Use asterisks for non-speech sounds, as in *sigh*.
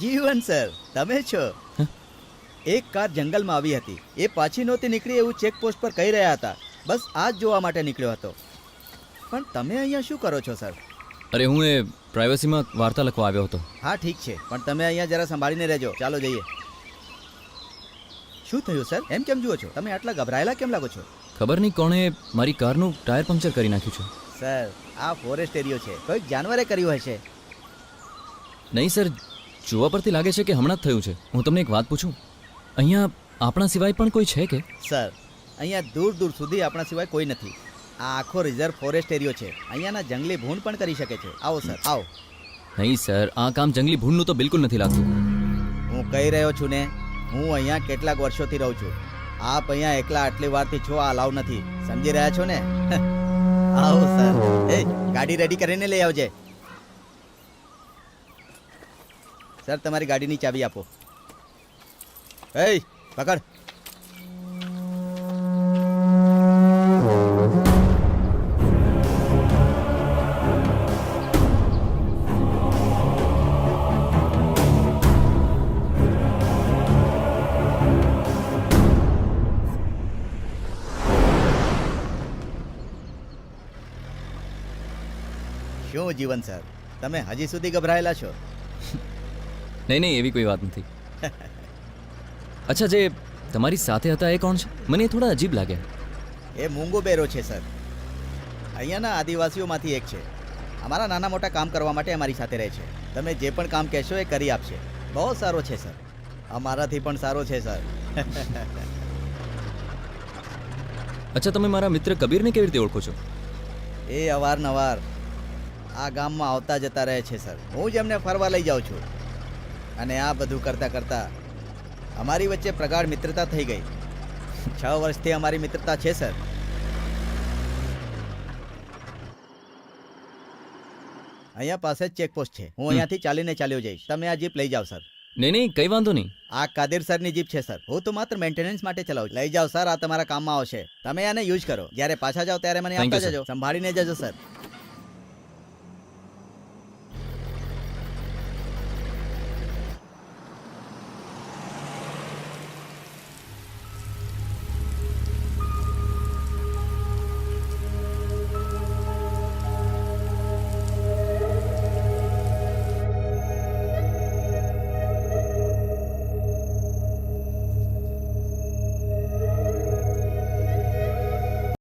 જીવન સર. તમે છો? એક કાર જંગલમાં આવી હતી. એ પાછી નહોતી નીકળી એવું ચેકપોસ્ટ પર કહી રહ્યા હતા. બસ આ જ જોવા માટે નીકળ્યો હતો. પણ તમે અહીંયા શું કરો છો સર? અરે હું એ પ્રાઇવસીમાં વાર્તા લખવા આવ્યો હતો. હા ઠીક છે. પણ તમે અહીંયા જરા સંભાળીને રહેજો. ચાલો જઈએ. શું થયું સર? એમ કેમ જુઓ છો? તમે આટલા ગભરાયેલા કેમ લાગો છો? ખબર નહીં કોણે મારી કારનું ટાયર પંક્ચર કરી નાખ્યું છે. સર આ ફોરેસ્ટ એરિયો છે. કોઈક જાનવરે કર્યું હશે. નહીં સર. જોવા પરથી લાગે છે કે હમણાં જ થયું છે. હું તમને એક વાત પૂછું? અહીંયા આપણા સિવાય પણ કોઈ છે કે? સર અહીંયા દૂર દૂર સુધી આપણા સિવાય કોઈ નથી. આ આખો રિઝર્વ ફોરેસ્ટ એરિયો છે. અહીંયાના જંગલી ભૂંડ પણ કરી શકે છે. આવો સર આવો. નહીં સર આ કામ જંગલી ભૂંડનું તો બિલકુલ નથી લાગતું. હું કહી રહ્યો છું ને હું અહીંયા કેટલાક વર્ષોથી રહું છું. આપ અહીંયા એકલા આટલી વારથી છો આ અલાવ નથી. સમજી રહ્યા છો ને? *laughs* આવો સર. એ ગાડી રેડી કરીને લઈ આવજે. સર, તમારી ગાડીની ચાવી આપો. એ પકડ. શું જીવન, સર? તમે હજી સુધી ગભરાયેલા છો? નહીં નહીં એવી કોઈ વાત નથી. અચ્છા જે તમારી સાથે હતા એ કોણ છે? મને થોડા અજીબ લાગ્યા એ મૂંગો બેરો છે સર. અહીંયાના આદિવાસીઓમાંથી એક છે. અમારા નાના મોટા કામ કરવા માટે અમારી સાથે રહે છે. તમે જે પણ કામ કહેશો એ કરી આપશે. બહુ સારો છે સર. અમારાથી પણ સારો છે સર. *laughs* અચ્છા તમે મારા મિત્ર કબીરને કેવી રીતે ઓળખો છો? એ અવારનવાર આ ગામમાં આવતા જતા રહે છે સર. હું જ એમને ફરવા લઈ જાઉં છું. અને આ બધું કરતાં કરતાં અમારી વચ્ચે પ્રગાઢ મિત્રતા થઈ ગઈ. છ વર્ષથી અમારી મિત્રતા છે સર. અહીંયા પાસે જ ચેકપોસ્ટ છે. હું અહીંયાથી ચાલીને ચાલ્યો જઈશ. તમે આ જીપ લઈ જાઓ સર. નહીં નહીં કઈ વાંધો નહીં. આ કાદિર સરની જીપ છે સર. હું તો માત્ર મેન્ટેનન્સ માટે ચલાવું લઈ જાઓ સર. આ તમારા કામમાં આવશે. તમે આને યુઝ કરો. જ્યારે પાછા જાઓ ત્યારે મને આપતા જજો. સંભાળીને જજો સર.